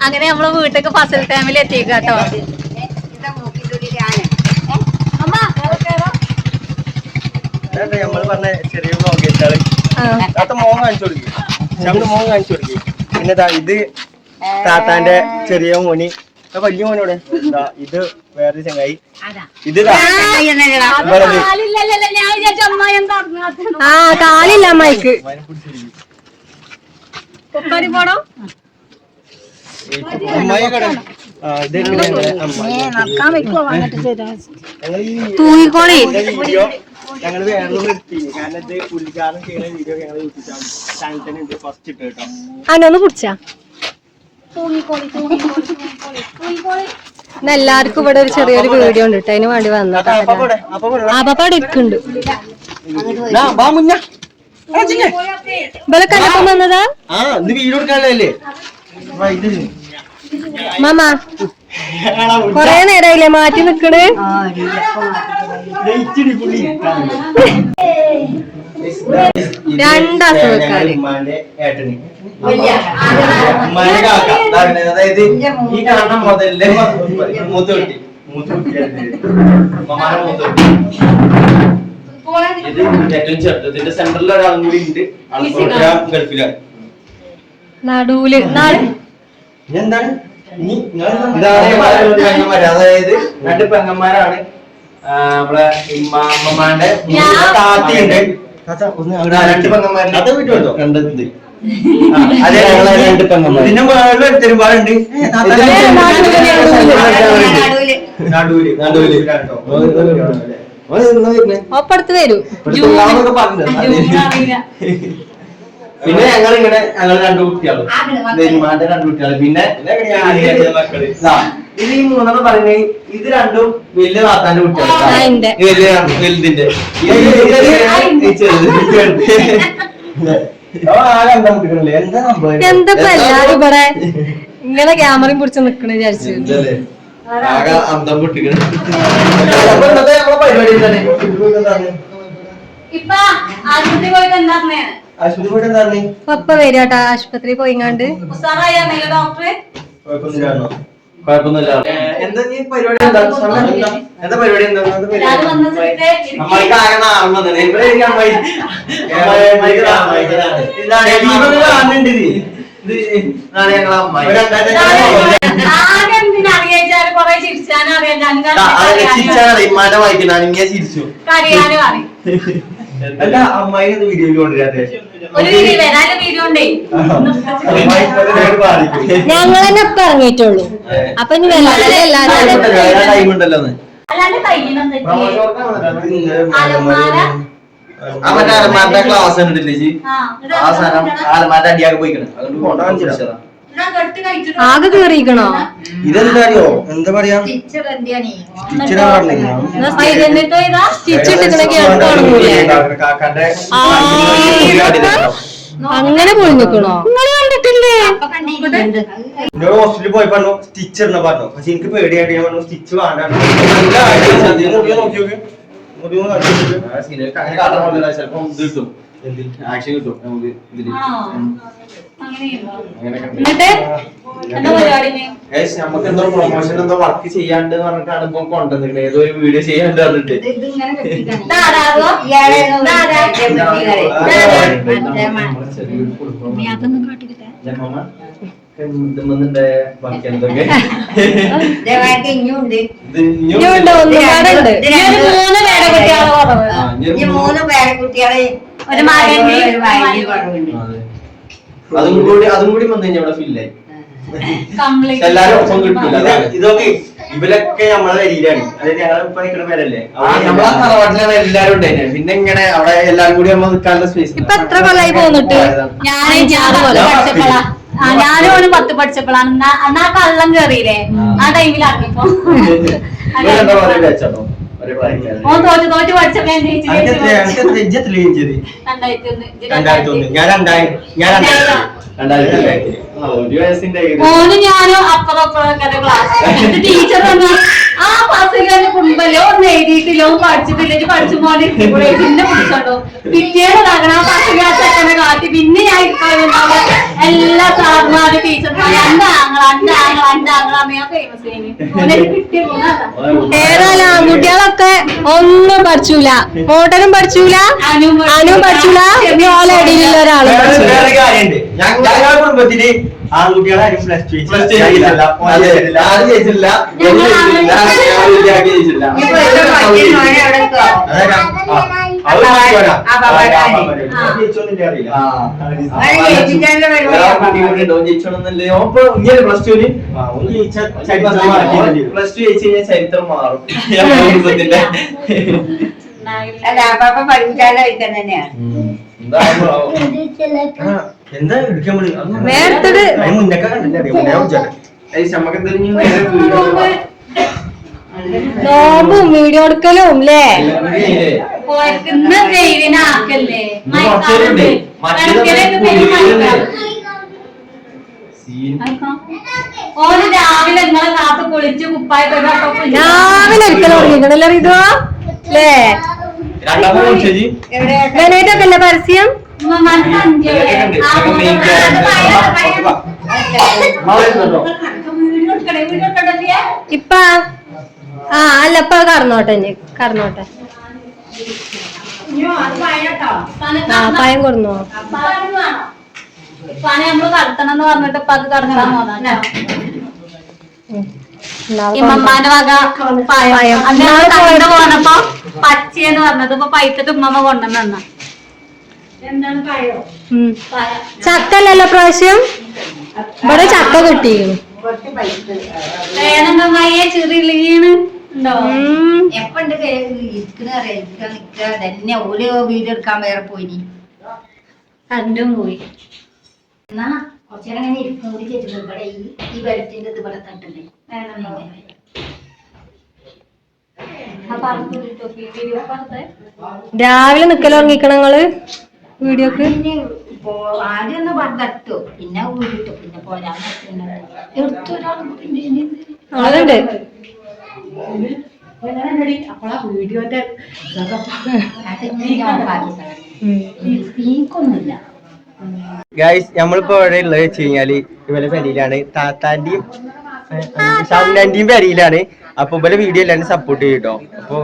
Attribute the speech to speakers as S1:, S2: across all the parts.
S1: അങ്ങനെ നമ്മളെ വീട്ടിലേക്ക് ഫസൽ ഫാമിലി എത്തിക്കാട്ടോ
S2: കേട്ടോ പിന്നെ ഇത് താത്താന്റെ ചെറിയ മോനി. വലിയ മോനോടെ ഇത് വേറൊരു ചങ്ങായി. ഇത്.
S1: ആ. കാലില്ല അമ്മായിക്ക്. പോണോ
S2: അമ്മായി കട ആ ഇത് ഞങ്ങളെ അമ്മായി ഞങ്ങൾ ഈ
S1: തൂങ്ങിക്കോളി.
S2: വീഡിയോ ഞങ്ങൾ കാരണം ഇത് പുള്ളിക്കാരൻ ചെയ്യുന്ന വീഡിയോ ഞങ്ങൾ യൂട്യൂബ് ചാനൽ തന്നെ ഉണ്ട് ഫസ്റ്റ് ഇട്ട് കേട്ടോ
S1: അനൊന്ന് കുടിച്ചാ ഇന്ന് എല്ലാവർക്കും ഇവിടെ ഒരു ചെറിയൊരു വീഡിയോ ഉണ്ട് കേട്ടോ അതിന് വേണ്ടി വന്ന
S2: അപ്പാട് എടുക്കുന്നുണ്ട് അപ്പൊ
S1: കലപ്പം കണ്ടപ്പം വന്നതാ?
S2: ആ ഇത്
S1: മാമ കൊറേ നേരായില്ലേ മാറ്റി നിക്കണ്
S2: ദേ ഇച്ചിരി പുള്ളി ഇരിക്കാനുണ്ട്.
S1: രണ്ട് അസുഖക്കാര്.
S2: ഉമ്മാന്റെ ഏട്ടന് ഉമ്മാന്റെ കാക്ക ദാ പിന്നെ അതായത് ഈ കാണുന്ന മുതലിലെ മൂത്തുകുട്ടി മൂത്തുകുട്ടി ഉമ്മമാരെ മൂത്തുകുട്ടി ഇത് ഏറ്റവും ചെറുത് ഇതിന്റെ സെന്ററിൽ ഉണ്ട് ആൾ ഗൾഫിലാണ്
S1: നടൂൽ നാട്
S2: എന്താണ് ഇതാണ് അതായത് രണ്ട് പെങ്ങന്മാരാണ്. നമ്മളെ ഇമ്മ- അമ്മമാരുടെ താത്തയുണ്ട്. രണ്ട് പെങ്ങന്മാരുണ്ട് അതെ രണ്ട് പെങ്ങന്മാർ ഇതിന്റെ വേറെ ഒരുപാടുണ്ട് നടുവിൽ. നടുവിൽ.
S1: ഒപ്പടുത്ത് വരൂ.
S2: പിന്നെ ഞങ്ങൾ ഇങ്ങനെ ഞങ്ങൾ രണ്ടു കുട്ടികളും. നെരുമാന്റെ രണ്ടു കുട്ടികൾ പിന്നെ മക്കൾ? ഇതാ, ഇത് ഈ മൂന്നെണ്ണം പറയുന്നത് ഇത് രണ്ടും വലിയ താത്താന്റെ
S1: കുട്ടികളാണ്.
S2: വലിയ വലുതിന്റെ.
S1: ഇവിടെ? ഇങ്ങനെ ക്യാമറയും പിടിച്ച് നിക്കണ വിചാരിച്ചു.
S2: അന്തം പരിപാടി എന്താണ്?
S3: ഇപ്പൊ ആദ്യത്തെ പോയിട്ട് എന്താ
S1: പപ്പ വരാട്ടാ ആശുപത്രി പോയിങ്ങാണ്ട്.
S2: ചിരിച്ചാണ് അനങ്ങിയ ചിരിച്ചു. അല്ല അമ്മായി വീഡിയോ വീഡിയോയിൽ കൊണ്ടുവരാതെ
S1: ഞങ്ങൾ തന്നെ ഇറങ്ങിയിട്ടുള്ളൂ. അപ്പൊ ഇനി
S2: മറ്റേ അലമാരുടെ ക്ലാസ് ഉണ്ടല്ലേ ജി
S3: ആ
S2: സാധനം അലമാരുടെ അടിയാകെ പോയിക്കണം. അതുകൊണ്ട് ഫോട്ടോ
S3: കെട്ട് കഴിച്ചിട്ട്
S1: ആകെ കേറിയിക്കണോ
S2: ഇതെന്താ അറിയോ എന്താ പറയാ?
S3: ഇതാ.
S1: അങ്ങനെ പോയി നിക്കണോ? കണ്ടിട്ടില്ലേ?
S2: പോയി പറഞ്ഞു സ്റ്റിച്ച് ഇടണ പറഞ്ഞു. പക്ഷെ എനിക്ക് പേടിയായിട്ട് ഞാൻ പറഞ്ഞു സ്റ്റിച്ച് വേണ്ട.
S4: നോക്കി
S3: നോക്കി നോക്കി
S4: അങ്ങനെയൊക്കെ ഉണ്ട്.
S3: എന്നിട്ട് എന്താ പരിപാടി
S4: കിട്ടും നമുക്ക് എന്തോ പ്രൊമോഷൻ എന്തോ വർക്ക് ചെയ്യാണ്ട് പറഞ്ഞിട്ടാണ് ഇപ്പൊ കൊണ്ടുവന്നിരിക്കുന്നത് ഏതോ ഒരു വീഡിയോ ചെയ്യാണ്ട് പറഞ്ഞിട്ട്? ബാക്കി എന്തൊക്കെ
S3: മൂന്ന് പേരെ കുട്ടികളെ
S4: ഒരു
S5: മൂന്ന്
S3: ഒരു മകന്റെ
S5: കുറവുണ്ട്
S4: അതും. കൂടി അതും കൂടി വന്നു കഴിഞ്ഞാൽ അവിടെ ഫില്ലായി
S3: കംപ്ലീറ്റ്.
S4: എല്ലാരും ഒപ്പം കിട്ടൂല. അതാണ്.
S2: ഇതൊക്കെ ഇവരൊക്കെ നമ്മളെ വരിയിലാണ്. അതായത് ഞങ്ങൾ ഇപ്പൊ നിൽക്കുന്ന പേരല്ലേ?
S4: ആ, നമ്മളെ തറവാട്ടിലാണ് എല്ലാരും ഉണ്ടായിരുന്നത് പിന്നെ ഇങ്ങനെ അവിടെ എല്ലാരും കൂടി നമ്മൾ നിൽക്കാനുള്ള സ്പേസ്
S1: ഇപ്പൊ എത്ര കൊല്ലായി പോന്നിട്ട്?
S3: ഞാൻ ഞാൻ പത്ത് പഠിച്ചപ്പോഴാ ആ ഞാനും ഓനും പത്ത് പഠിച്ചപ്പോഴാണ് എന്നാ അന്നാ കള്ളം കേറിയില്ലേ? ആ.
S2: ടൈമിലാക്കിപ്പോ ജനിച്ചത്
S3: രണ്ടായിരത്തി ഒന്ന് ഇജ്ജ്
S2: രണ്ടായിരത്തി ഞാൻ രണ്ടായിരം ഞാൻ രണ്ടായിരം
S4: രണ്ടായിരത്തി രണ്ടായിരത്തി ഒരു വയസ്സിന്റെ
S3: ഞാനും അപ്പുറം അപ്പുറം ക്ലാസ് ടീച്ചർ വന്നു ആ പാസ്സിലെ കുടുംബല്ലോ ഒന്ന് എഴുതിയിട്ടില്ലോ പഠിച്ചിട്ടില്ല. പഠിച്ചു പോലെ പിന്നെ പിടിച്ചോണ്ടോ പിറ്റേന്ന് തകണ പാസ്സിലെ ചെക്കനെ കാട്ടി. പിന്നെ ഞാൻ ഇരിക്കാൻ എല്ലാ സാറുമാരും ടീച്ചർമാരും അന്റെ ഞങ്ങൾ അന്റെ ആങ്ങള അന്റെ ആങ്ങളാമ്മയോ ഫേമസ് കിട്ടിയ
S1: ഏതായാലും ആൺകുട്ടികളൊക്കെ ഒന്നും പഠിച്ചൂല. മോട്ടനും പഠിച്ചൂല. അനു പഠിച്ചൂല. ഇനി ഓല ഇടയിലുള്ള ഒരാളും
S2: ഞങ്ങളുടെ കുടുംബത്തിൽ ആൺകുട്ടികളാരും പ്ലസ് ടു
S4: പ്ലസ് ടു ചെയ്തില്ല ആരും
S5: ഇപ്പൊ
S4: ഇങ്ങനെ പ്ലസ് ടുവിന്
S2: ആ, ഒന്ന് ജയിച്ചാൽ ചരിത്രം മാറ്റിയിട്ടുണ്ട്.
S4: പ്ലസ് ടു ജയിച്ചു കഴിഞ്ഞാൽ ചരിത്രം മാറും
S5: അല്ല അപ്പൊ ഇരിക്കാൻ തന്നെയാണ്
S2: എന്താ എടുക്കാൻ മുന്നൊക്കെ കണ്ടില്ല?
S1: നോമ്പും വീഡിയോ എടുക്കലും അല്ലേ
S3: ഓന് രാവിലെ നിങ്ങളെ കാത്ത് കുളിച്ച് കുപ്പായ
S1: രാവിലെ ഒരിക്കലും തുടങ്ങിക്കണല്ലോ ഇതോ അല്ലേ ഗണേറ്റൊക്കെ അല്ലേ പരസ്യം? ഇപ്പ ആ അല്ല ഇപ്പൊ കറന്നോട്ടെ ഇനി. കടന്നോട്ടെ ആ പയം കൊടുന്നോ?
S3: പണി നമ്മൾ കടത്തണം എന്ന് പറഞ്ഞിട്ട് ഇപ്പൊ അത് കടത്താൻ പോന്നാ ഇമ്മമ്മാന്റെ വക
S1: പായം.
S3: പായം. അന്ന് ഞങ്ങൾ കണ്ടു പോന്നപ്പോ പച്ചയെന്ന് പറഞ്ഞത് ഇപ്പൊ പൈത്തിട്ട് ഉമ്മമ്മ കൊണ്ടുവന്ന എന്താണ്
S1: അല്ലല്ലോ പ്രാവശ്യം? ഇവിടെ ചക്ക കിട്ടിയിരുന്നു
S3: ഏതെന്തമ്മയെ ചെറിയ ഉണ്ടോ?
S1: ഉം.
S5: എപ്പണ്ട് ഇരിക്കുന്ന തന്നെ ഓൽ വീഡിയോ എടുക്കാൻ വേറെ പോയി
S3: കണ്ടും പോയി.
S5: എന്നാ കുറച്ചേരം അങ്ങനെ ഇരിക്കും. കൂടി ചെയ്തിട്ടുണ്ട് ഇവിടെ ഈ ഈ വെള്ളത്തിന്റെ ഇത് ഇവിടെ
S1: രാവിലെ നിക്കൽ ഉറങ്ങിക്കണങ്ങൾ നിങ്ങൾ? വീഡിയോക്ക്?
S5: ആദ്യം ഒന്ന് പറഞ്ഞു പിന്നെ ഊരിട്ടു പിന്നെ പോരാ എടുത്തു ഒരാൾ വീഡിയോന്റെ
S2: ഗൈസ് നമ്മളിപ്പോ എവിടെ ഉള്ളത് വെച്ച് കഴിഞ്ഞാൽ ഇവരെ പെരിയിലാണ്. താത്താന്റെയും ഷാമിനാന്റെയും പേരിയിലാണ് അപ്പൊ ഇവരെ വീഡിയോ എല്ലാരും സപ്പോർട്ട് ചെയ്യും കേട്ടോ അപ്പൊ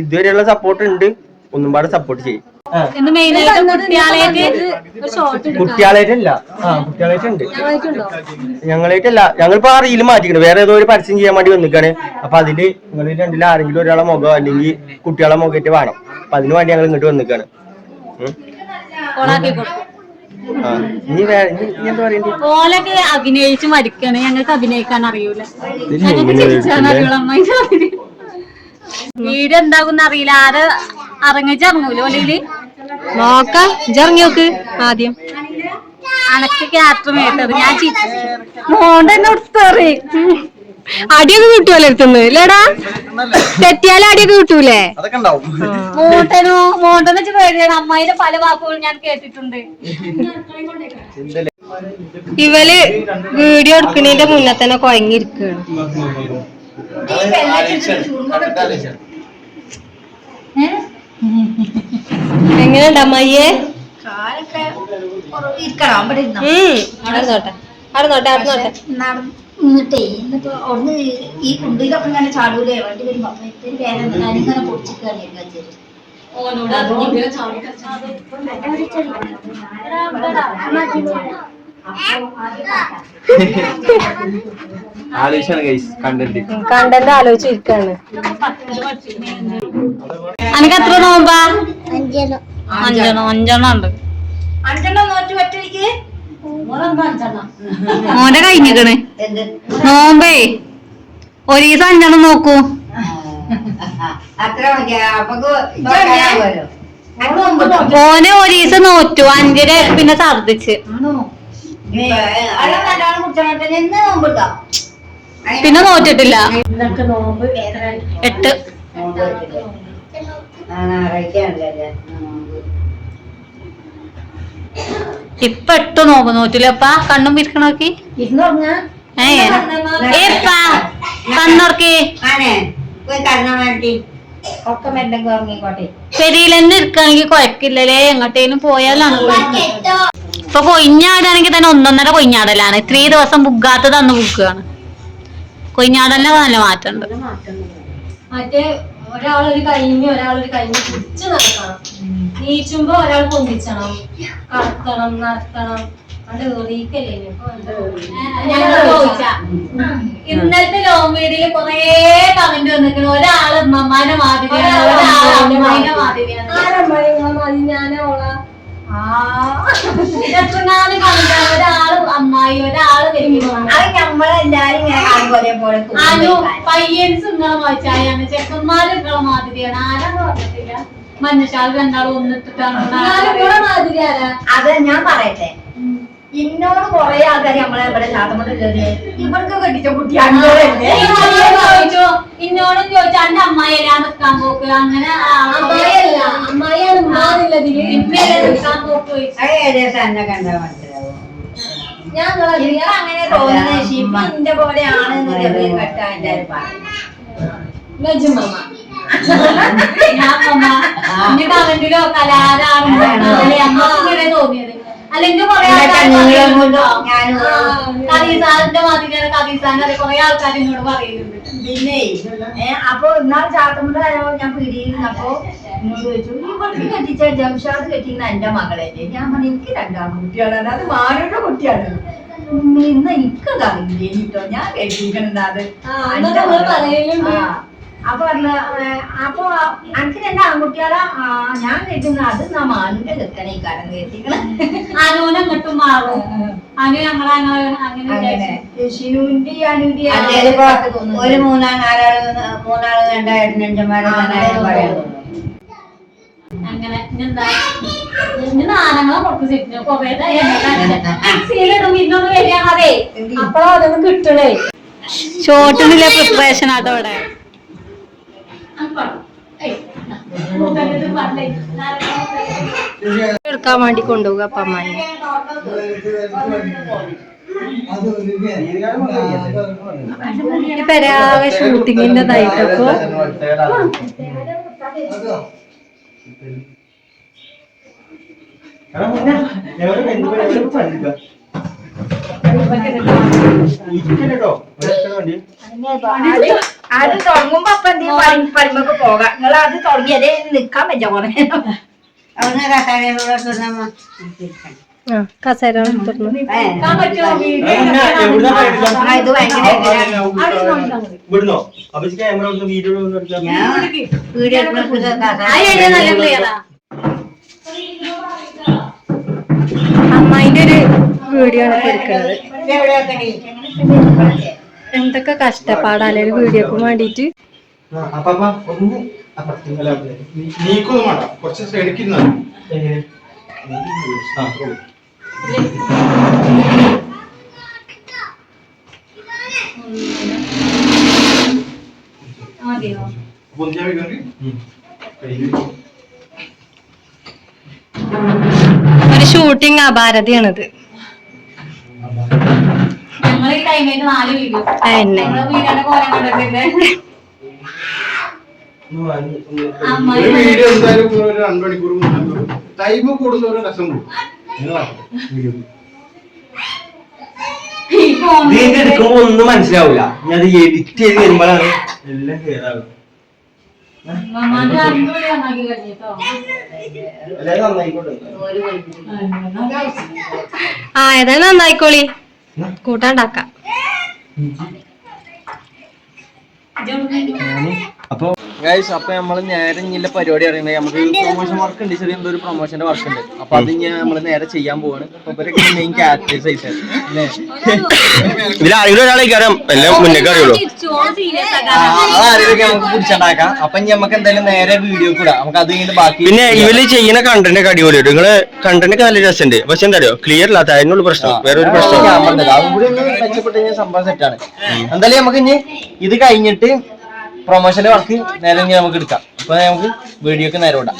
S2: ഇതുവരെയുള്ള സപ്പോർട്ട് ഉണ്ട്. ഒന്നും പാടെ സപ്പോർട്ട് ചെയ്യും. കുട്ടികളായിട്ടല്ല. ആ കുട്ടികളായിട്ടുണ്ട്. ഞങ്ങളായിട്ടല്ല. ഞങ്ങളിപ്പോ ആ റീൽ മാറ്റിക്കണ്. വേറെ ഏതോ ഒരു പരസ്യം ചെയ്യാൻ വേണ്ടി വന്നിക്കാണ്. അപ്പൊ അതിൽ നിങ്ങൾ രണ്ടിൽ ആരെങ്കിലും ഒരാളെ മുഖം അല്ലെങ്കിൽ കുട്ടികളെ മുഖമായിട്ട് വേണം. അപ്പൊ അതിന് വേണ്ടി ഞങ്ങൾ ഇങ്ങോട്ട് വന്നിക്കാണ്.
S3: ഓലൊക്കെ അഭിനയിച്ച് മരിക്കണേ. ഞങ്ങൾക്ക് അഭിനയിക്കാൻ അറിയൂല. ഞങ്ങൾക്ക് ചിരിച്ചാൻ. വീട് എന്താകുന്ന അറിയില്ല. ആര് ഇറങ്ങിച്ച് ഇറങ്ങൂല ഓലയിൽ?
S1: നോക്കാം ഇറങ്ങി നോക്ക് ആദ്യം.
S3: അനക്ക് ക്യാരക്ടർ മേട്ടത് ഞാൻ മോണ്ടെന്നെ ഉടുത്തേറി
S1: അടിയൊക്കെ കിട്ടുമല്ലോ അടുത്തുനിന്ന് ഇല്ലേടാ? തെറ്റിയാലും അടിയൊക്കെ കിട്ടൂലേ?
S4: മോട്ടനോ
S3: മോണ്ടനോ വെച്ച് പേടിയാണ്. അമ്മായിന്റെ പല വാക്കുകളും ഞാൻ കേട്ടിട്ടുണ്ട്.
S1: ഇവൽ വീഡിയോ എടുക്കുന്നതിന്റെ മുന്നേ തന്നെ കൊയങ്ങിയിരിക്കുകയാണ് എങ്ങനെയുണ്ട് അമ്മയ്യേ?
S5: ഇരിക്കണം. അവിടെ ഇരുന്നോ?
S1: അവിടെ നോട്ടെ അവിടെ നോട്ടെ അവിടെ നോട്ടെ
S5: നടന്നിട്ടേ എന്നിട്ട് അവിടുന്ന് ഈ കുണ്ടിലൊക്കെ ഇങ്ങനെ ചാടൂലേ വണ്ടി വരുമ്പോ. അപ്പൊ ഇത്തിരി വേറെ ഞാനിങ്ങനെ
S4: കണ്ടന്റ്
S1: ആലോചിച്ചിരിക്കാണ്.
S3: അനക്ക് എത്ര നോമ്പാ അഞ്ചെണ്ണം. അഞ്ചെണ്ണം ഉണ്ട്.
S5: അഞ്ചെണ്ണം നോറ്റ് പറ്റിരിക്ക്
S3: മോന്റെ കഴിഞ്ഞിക്കണ്
S5: എന്ത്
S3: നോമ്പേ ഒരു ദിവസം അഞ്ചെണ്ണം നോക്കൂ. മോനെ ഒരു ദിവസം നോറ്റു അഞ്ചര പിന്നെ ഛർദിച്ച് പിന്നെ നോറ്റിട്ടില്ല. എട്ട്. ഇപ്പൊ എട്ട് നോമ്പ് നോറ്റില്ലപ്പാ കണ്ണും പിരിക്കണ നോക്കി? ഏപ്പാ തന്നെ ഇരിക്കുകയാണെങ്കിൽ കുഴക്കില്ലല്ലേ എങ്ങോട്ടേലും പോയാലാണ് ഇപ്പൊ കൊയിഞ്ഞാടാണെങ്കിൽ തന്നെ ഒന്നൊന്നര കൊയിഞ്ഞാടലാണ്. ഇത്രയും ദിവസം ബുക്കാത്തത് അന്ന് ബുക്കാണ് കൊയിഞ്ഞാടലിന് നല്ല മാറ്റമുണ്ട്.
S1: മറ്റേ ഒരാളൊരു കൈമി ഒരാളൊരു കൈമി പിടിച്ച് നടക്കണം. നീച്ചുമ്പോ ഒരാൾ പൊന്തിച്ചണം. കറക്കണം നടത്തണം.
S3: ഇന്നത്തെ ലോങ് വീഡിയോയിൽ കൊറേ കമന്റ് വന്നിട്ടുണ്ട് ഒരാൾ മമ്മാനെ മാതിരിയാണ് ഒരാൾ മാതിരിയാണ്
S1: ഞാനോളാ
S3: കമന്റ് ഒരാൾ അമ്മായി ഒരാൾ
S5: അത് നമ്മളെല്ലാരും ഇങ്ങനെ കാണുമ്പോ
S3: അനു പയ്യൻസ് നിങ്ങളെ മോച്ചായാണ് ചെക്കന്മാര് നിങ്ങളെ മാതിരിയാണ്. ആരാ പറഞ്ഞിട്ടില്ല? മഞ്ഞശാൽ രണ്ടാളും ഒന്നിട്ടിട്ടാണ്
S5: അത് ഞാൻ പറയട്ടെ. ഇന്നോട് കൊറേ ആൾക്കാർ നമ്മളെ ഇവിടെ ശാതമുണ്ടല്ലേ ഇവർക്ക് കെട്ടിച്ച കുട്ടി
S3: ചോദിച്ചു? ഇന്നോടും ചോദിച്ചു എന്റെ അമ്മായിലാ നിക്കാൻ പോക്ക്? അങ്ങനെ
S1: അമ്മായിയല്ല. അമ്മായിയാണ്
S3: ഇമ്മയിലെ നിക്കാൻ പോക്ക്?
S5: ഏകദേശം എന്നെ കണ്ടാ
S1: ഞാൻ
S5: അങ്ങനെ തോന്നുന്നത് ഷിപ്പ് എന്റെ പോലെയാണ് ആണ് ചെറിയ കെട്ട എല്ലാരും പറയും
S1: ലജ്ജുമ്മ
S3: ഞാൻ കമന്റിലോ കലാരാണ് അമ്മയ്ക്ക് ഇങ്ങനെ തോന്നിയത്. അല്ലെങ്കിൽ കൊറേ
S5: കൊണ്ടും ഞാനും
S3: കദീസാന്റെ അതെ കൊറേ ആൾക്കാർ എന്നോട് പറയുന്നുണ്ട്.
S5: പിന്നെ അപ്പൊ എന്നാൽ ചാത്തമുണ്ടായോ ഞാൻ പിടിയിരുന്നപ്പോ അപ്പൊ ചോദിച്ചു ഇവൾക്ക് കെട്ടിച്ച ജംഷാദ് കെട്ടിക്കുന്ന എന്റെ മകളല്ലേ? ഞാൻ പറഞ്ഞു എനിക്ക് രണ്ടാം കുട്ടിയാണ്. അത് മാരുടെ കുട്ടിയാണ്. ഇന്ന് എനിക്കത് അറിയില്ലേ കേട്ടോ. ഞാൻ കെട്ടിയിരിക്കണത് അത്. അപ്പൊ പറഞ്ഞ അപ്പൊ എനിക്ക് രണ്ട് ആൺകുട്ടികളാ ഞാൻ കെട്ടുന്ന അത് നാ മാനിന്റെ കെട്ടണേ കാരണം കെട്ടിക്കണ
S3: അനുവിനെ അങ്ങോട്ടും മാറും. അനു ഞങ്ങളെ അങ്ങനെ അങ്ങനെ
S5: അങ്ങനെ. ഷിനുവിന്റെ അനുവിന്റെ
S6: ഒരു മൂന്നാം നാലാൾ മൂന്നാൾ കണ്ട എണ്ണഞ്ചന്മാരെ പറയുന്നു.
S3: അങ്ങനെ നാനങ്ങളെ പുറത്ത് സിറ്റിന് കൊറേ സീലിടും ഇന്നൊന്ന് വരികയാണതേ
S1: അപ്പൊ അതൊന്നും കിട്ടണേ.
S3: ഷോട്ടിനുള്ള പ്രിപ്പറേഷൻ അതോടെ
S1: എടുക്കാൻ വേണ്ടി കൊണ്ടുപോകുക അപ്പ അമ്മായി പെരാകെ ഷൂട്ടിങ്ങിന്റെ ഇതായിട്ടപ്പോ
S5: അത് തുടങ്ങുമ്പോ അപ്പൊ എന്ത് പടിമക്ക് പോകാം. നിങ്ങൾ അത് തുടങ്ങിയതേ നിക്കാൻ പറ്റാ
S6: കസാരയിലൂടെ തുറന്നമ്മ
S1: ആ കസേര തുറന്നു
S5: ഇത് ഭയങ്കര
S2: ഇവിടുന്നോ? അപ്പൊ ക്യാമറ വീഡിയോ
S1: അമ്മായിന്റെ ഒരു വീഡിയോ ആണ് എടുക്കുന്നത്. എന്തൊക്കെ കഷ്ടപ്പാടാല്ലേ ഒരു വീഡിയോക്ക് വേണ്ടിട്ട് ഒരു ഷൂട്ടിംഗ്
S2: അപ്പുറത്ത്
S3: അമ്മായി
S4: ഒരു വീഡിയോ എന്തായാലും ഒരു രണ്ടു മണിക്കൂർ മൂന്ന് ടൈം രസം കൂടും.
S2: എടുക്കുമ്പോ ഒന്നും മനസ്സിലാവൂല. ഞാൻ എഡിറ്റ് ചെയ്ത് വരുമ്പോഴാണ്. എല്ലാം ക്ലിയർ ആകും
S1: ആ ഏതായാലും നന്നായിക്കോളി. കൂട്ടാണ്ടാക്കാം.
S2: അപ്പൊ ഗൈസ് അപ്പൊ നമ്മൾ നേരെ ഇങ്ങനെ പരിപാടി അറിയുന്നത് നമുക്ക് പ്രൊമോഷൻ വർക്ക് ഉണ്ട്. ചെറിയ എന്തോ ഒരു പ്രൊമോഷന്റെ വർക്ക് ഉണ്ട്. അപ്പൊ അത് ഞാൻ നമ്മൾ നേരെ ചെയ്യാൻ പോവാണ്. ഇവരൊക്കെ മെയിൻ ക്യാരക്ടേഴ്സ്
S7: ഒരാളെ കയറാം. എല്ലാം മുന്നേക്ക് അറിയുള്ളൂ.
S2: അതാരെയൊക്കെ നമുക്ക് പിടിച്ചുണ്ടാക്കാം. അപ്പൊ നമുക്ക് എന്തായാലും നേരെ വീഡിയോ കൂടാ നമുക്ക് അത് കഴിഞ്ഞിട്ട് ബാക്കി
S7: പിന്നെ ഇവർ ചെയ്യുന്ന കണ്ടന്റ് ഒക്കെ അടിപൊളിയുണ്ട് നിങ്ങൾ കണ്ടന്റ് ഒക്കെ നല്ല രസമുണ്ട് പക്ഷെ എന്താ അറിയോ? ക്ലിയർ ഇല്ലാത്ത അതിനുള്ള പ്രശ്നം. വേറെ ഒരു പ്രശ്നം.
S2: അതും കൂടി ഒന്ന് മെച്ചപ്പെട്ട് കഴിഞ്ഞാൽ സംഭവം സെറ്റാണ് എന്തായാലും നമുക്ക് ഇനി ഇത് കഴിഞ്ഞിട്ട് പ്രൊമോഷന്റെ വർക്ക് നേരെ ഇനി നമുക്ക് എടുക്കാം. അപ്പൊ നമുക്ക് വീഡിയോക്ക് നേരെ വിടാം